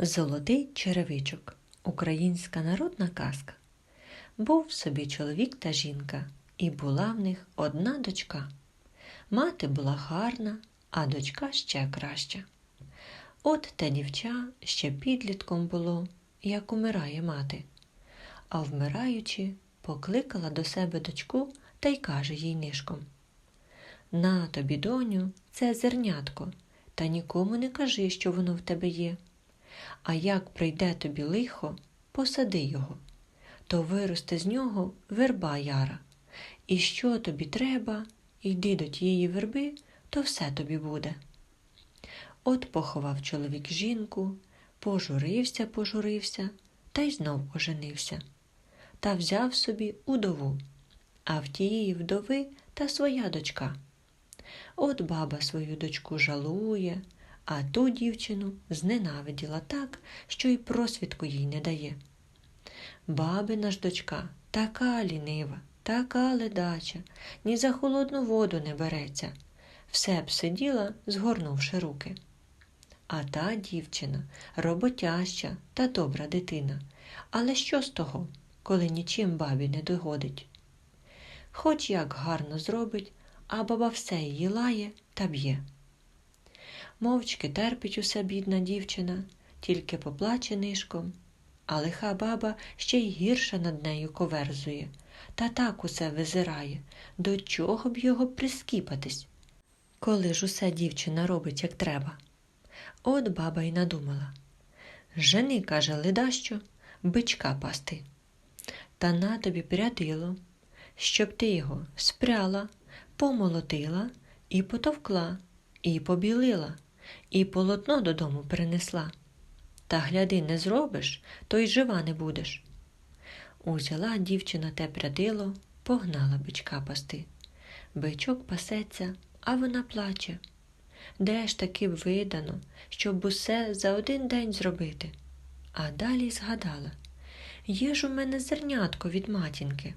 Золотий черевичок. Українська народна казка. Був собі чоловік та жінка, і була в них одна дочка. Мати була гарна, а дочка ще краща. От те дівча ще підлітком було, як умирає мати. А вмираючи, покликала до себе дочку та й каже їй нишком: На тобі, доню, це зернятко, та нікому не кажи, що воно в тебе є. А як прийде тобі лихо, посади його, то виросте з нього верба яра. І що тобі треба, йди до тієї верби, то все тобі буде. От поховав чоловік жінку, пожурився, пожурився, та й знов оженився. Та взяв собі удову, а в тієї вдови та своя дочка. От баба свою дочку жалує, а ту дівчину зненавиділа так, що й просвідку їй не дає. Бабина ж дочка така лінива, така ледача, ні за холодну воду не береться, все б сиділа, згорнувши руки. А та дівчина роботяща та добра дитина. Але що з того, коли нічим бабі не догодить? Хоч як гарно зробить, а баба все її лає та б'є. Мовчки терпить усе бідна дівчина, тільки поплаче нишком, а лиха баба ще й гірше над нею коверзує, та так усе визирає, до чого б його прискіпатись, коли ж усе дівчина робить, як треба. От баба й надумала. Жени, каже, ледащо, бичка пасти. Та на тобі прядило, щоб ти його спряла, помолотила і потовкла, і побілила, і полотно додому принесла. Та гляди, не зробиш, то й жива не будеш. Узяла дівчина те прядило, погнала бичка пасти. Бичок пасеться, а вона плаче. Де ж таки б видано, щоб усе за один день зробити? А далі згадала є ж у мене зернятко від матінки.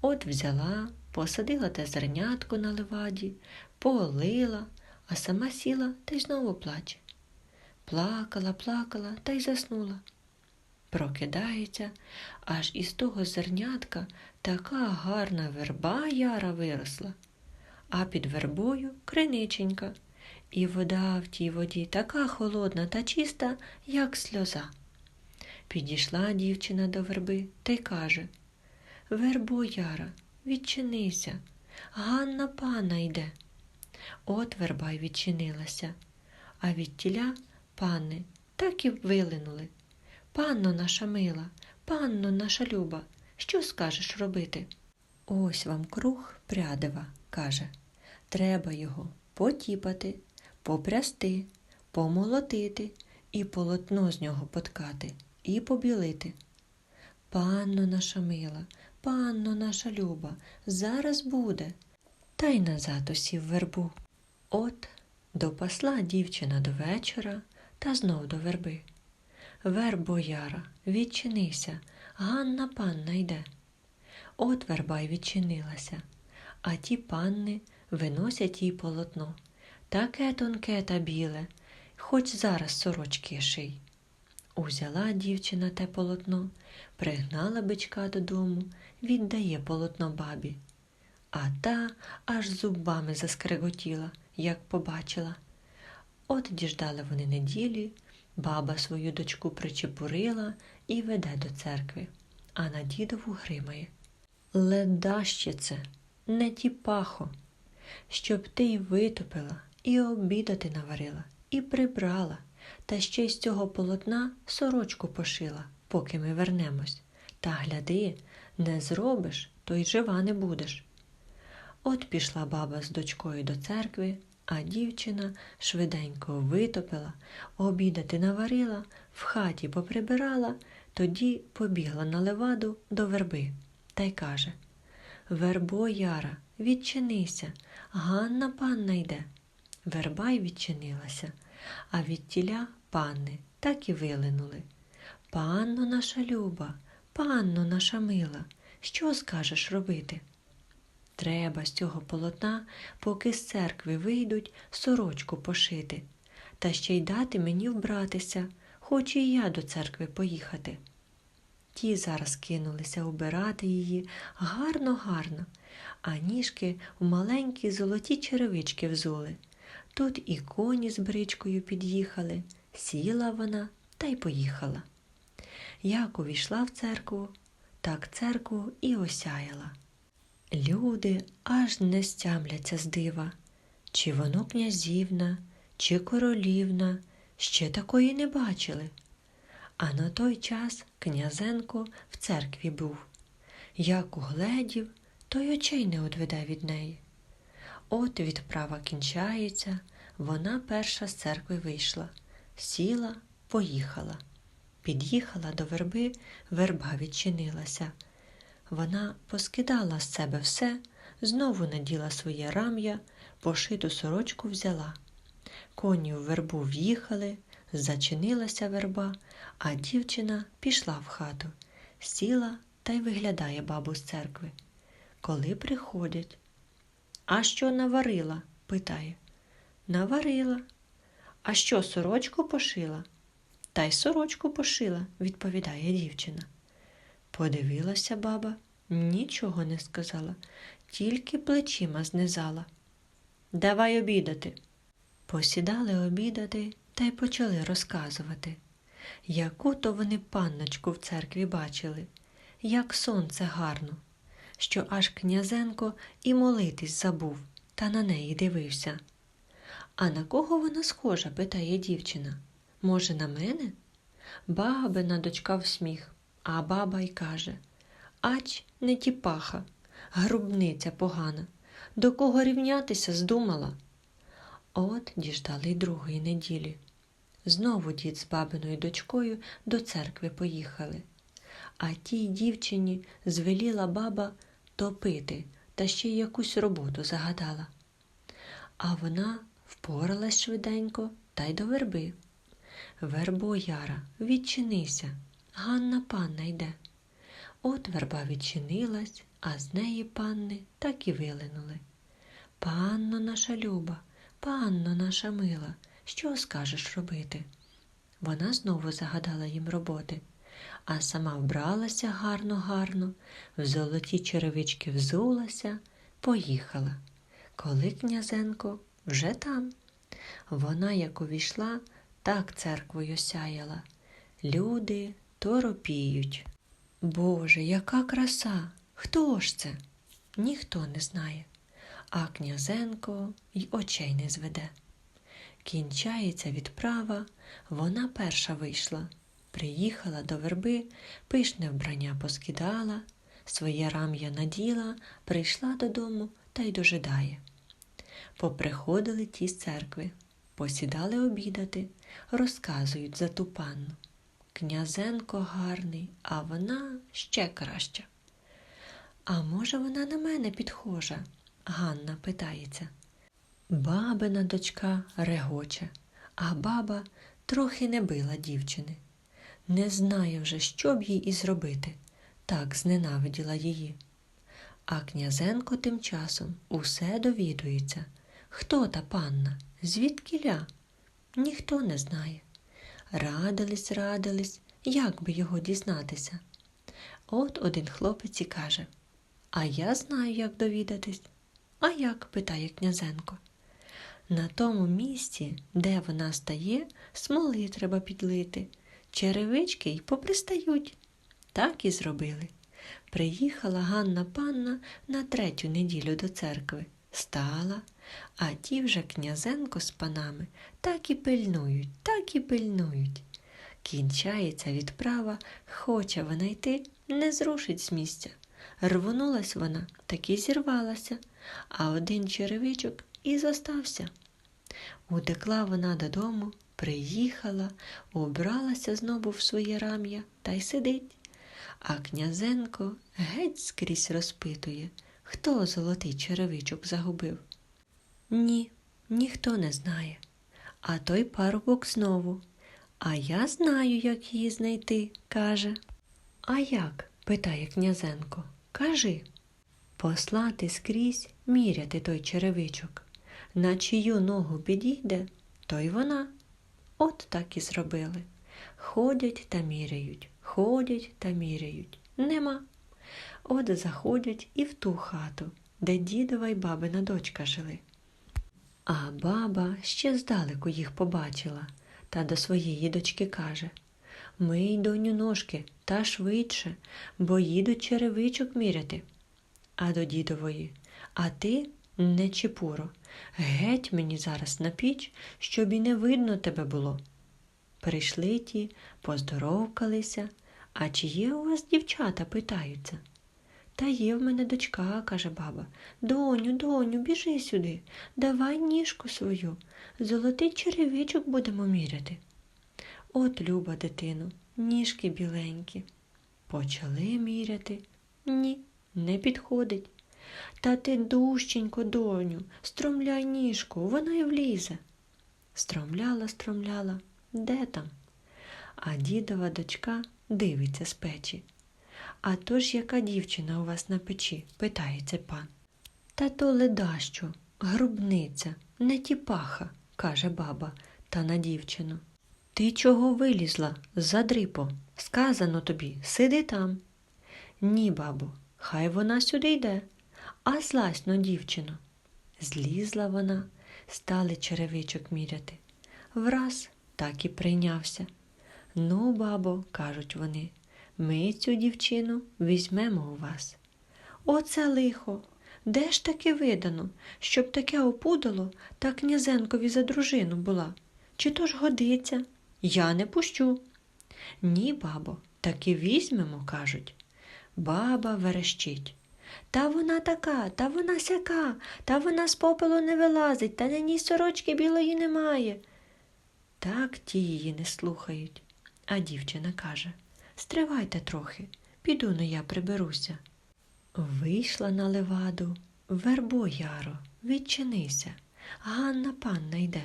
От взяла, посадила те зернятко на леваді, полила, а сама сіла та й знову плаче. Плакала, плакала та й заснула. Прокидається, аж із того зернятка така гарна верба яра виросла, а під вербою криниченька, і вода в тій воді така холодна та чиста, як сльоза. Підійшла дівчина до верби та й каже Вербо яра, відчинися, Ганна пана йде. От верба й відчинилася, а від тіля панни так і вилинули. Панно наша мила, панно наша люба, що скажеш робити? Ось вам круг прядива, каже. Треба його потіпати, попрясти, помолотити і полотно з нього поткати, і побілити. Панно наша мила, панно наша люба, зараз буде. Та й назад усів вербу. От допасла дівчина до вечора та знов до верби. Вербо яра, відчинися, Ганна панна йде. От верба й відчинилася, а ті панни виносять їй полотно. Таке тонке та біле, хоч зараз сорочки ший. Узяла дівчина те полотно, пригнала бичка додому, віддає полотно бабі. А та аж зубами заскреготіла, як побачила. От діждали вони неділі, баба свою дочку причепурила і веде до церкви, а на дідову гримає. Ледаще це, не тіпахо, щоб ти й витопила, і обідати наварила, і прибрала, та ще й з цього полотна сорочку пошила, поки ми вернемось. Та гляди, не зробиш, то й жива не будеш. От пішла баба з дочкою до церкви, а дівчина швиденько витопила, обідати наварила, в хаті поприбирала, тоді побігла на леваду до верби та й каже Вербо яра, відчинися, Ганна панна йде. Верба й відчинилася, а від тіля панни так і вилинули. Панно наша люба, панно наша мила, що скажеш робити? Треба з цього полотна, поки з церкви вийдуть, сорочку пошити, та ще й дати мені вбратися, хочу і я до церкви поїхати. Ті зараз кинулися убирати її гарно-гарно, а ніжки в маленькі золоті черевички взули. Тут і коні з бричкою під'їхали, сіла вона та й поїхала. Як увійшла в церкву, так церкву і осяяла. Люди аж не стямляться з дива, чи воно князівна, чи королівна, ще такої не бачили. А на той час князенко в церкві був. Як угледів, то й очей не одведе від неї. От відправа кінчається, вона перша з церкви вийшла, сіла, поїхала. Під'їхала до верби, верба відчинилася. Вона поскидала з себе все, знову наділа своє рам'я, пошиту сорочку взяла. Коні в вербу в'їхали, зачинилася верба, а дівчина пішла в хату, сіла та й виглядає бабу з церкви. Коли приходять. А що наварила? питає. Наварила. А що сорочку пошила? Та й сорочку пошила, відповідає дівчина. Подивилася баба, нічого не сказала, тільки плечима знизала. Давай обідати. Посідали обідати та й почали розказувати, яку то вони панночку в церкві бачили, як сонце гарно, що аж князенко і молитись забув та на неї дивився. А на кого вона схожа? питає дівчина. Може, на мене? Бабина дочка в сміх, а баба й каже Ач, не тіпаха, грубниця погана, до кого рівнятися здумала. От діждали й другої неділі. Знову дід з бабиною дочкою до церкви поїхали. А тій дівчині звеліла баба топити та ще й якусь роботу загадала. А вона впоралась швиденько та й до верби. Вербо Яра, відчинися, Ганна панна йде. От верба відчинилась, а з неї панни так і вилинули. Панно наша люба, панно наша мила, що скажеш робити? Вона знову загадала їм роботи, а сама вбралася гарно-гарно, в золоті черевички взулася, поїхала. Коли князенко вже там. Вона, як увійшла, так церквою сяяла. Люди торопіють. Боже, яка краса! Хто ж це? Ніхто не знає, а князенко й очей не зведе. Кінчається відправа, вона перша вийшла, приїхала до верби, пишне вбрання поскидала, своє рам'я наділа, прийшла додому та й дожидає. Поприходили ті з церкви, посідали обідати, розказують за ту панну. Князенко гарний, а вона ще краща. А може, вона на мене підхожа? Ганна питається. Бабина дочка регоче, а баба трохи не била дівчини. Не знає вже, що б їй і зробити, так зненавиділа її. А князенко тим часом усе довідується. Хто та панна? Звідкіля? Ніхто не знає. Радились, радились, як би його дізнатися. От один хлопець і каже А я знаю, як довідатись. А як? питає князенко. На тому місці, де вона стає, смоли треба підлити, черевички й попристають. Так і зробили. Приїхала Ганна панна на третю неділю до церкви, стала, а ті вже князенко з панами так і пильнують, так і пильнують. Кінчається відправа, хоче вона йти, не зрушить з місця. Рвонулась вона, так і зірвалася, а один черевичок і зостався. Утекла вона додому, приїхала, убралася знову в своє рам'я та й сидить. А князенко геть скрізь розпитує, хто золотий черевичок загубив. Ні, ніхто не знає. А той парубок знову. А я знаю, як її знайти, каже. А як? питає князенко. Кажи. Послати скрізь міряти той черевичок. На чию ногу підійде, то й вона. От так і зробили. Ходять та міряють, ходять та міряють. Нема. От заходять і в ту хату, де дідова й бабина дочка жили. А баба ще здалеку їх побачила та до своєї дочки каже Мий, доню, ножки та швидше, бо їдуть черевичок міряти. А до дідової А ти, не чепуро, геть мені зараз на піч, щоб і не видно тебе було. Прийшли ті, поздоровкалися, а чи є у вас дівчата, питаються. Та є в мене дочка, каже баба. Доню, доню, біжи сюди, давай ніжку свою, золотий черевичок будемо міряти. От, люба дитину, ніжки біленькі. Почали міряти. Ні, не підходить. Та ти дужченько, доню, стромляй ніжку, вона й влізе. Стромляла, стромляла, де там? А дідова дочка дивиться з печі. А то ж яка дівчина у вас на печі? питається пан. Та то ледащо, грубниця, не тіпаха, каже баба та на дівчину. Ти чого вилізла, задрипо? Сказано тобі, сиди там. Ні, бабо, хай вона сюди йде. А злазь но, дівчино. Злізла вона, стали черевичок міряти. Враз так і прийнявся. Ну, бабо, кажуть вони, ми цю дівчину візьмемо у вас. Оце лихо. Де ж таки видано, щоб таке опудало та князенкові за дружину була? Чи то ж годиться? Я не пущу. Ні, бабо, таки візьмемо, кажуть. Баба верещить. Та вона така, та вона сяка, та вона з попелу не вилазить, та на ній сорочки білої немає. Так ті її не слухають. А дівчина каже Стривайте трохи, піду но я приберуся. Вийшла на леваду, вербо яро, відчинися, Ганна панна йде.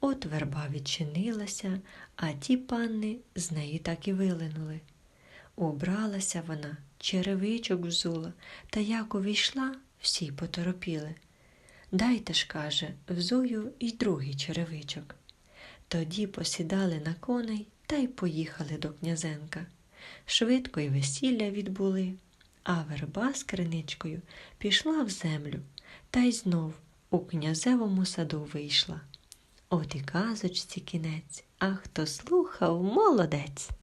От верба відчинилася, а ті панни з неї так і вилинули. Убралася вона, черевичок взула, та як увійшла, всі поторопіли. Дайте ж, каже, взую і другий черевичок. Тоді посідали на коней та й поїхали до князенка. Швидко й весілля відбули, а верба з криничкою пішла в землю та й знов у князевому саду вийшла. От і казочці кінець, а хто слухав, молодець.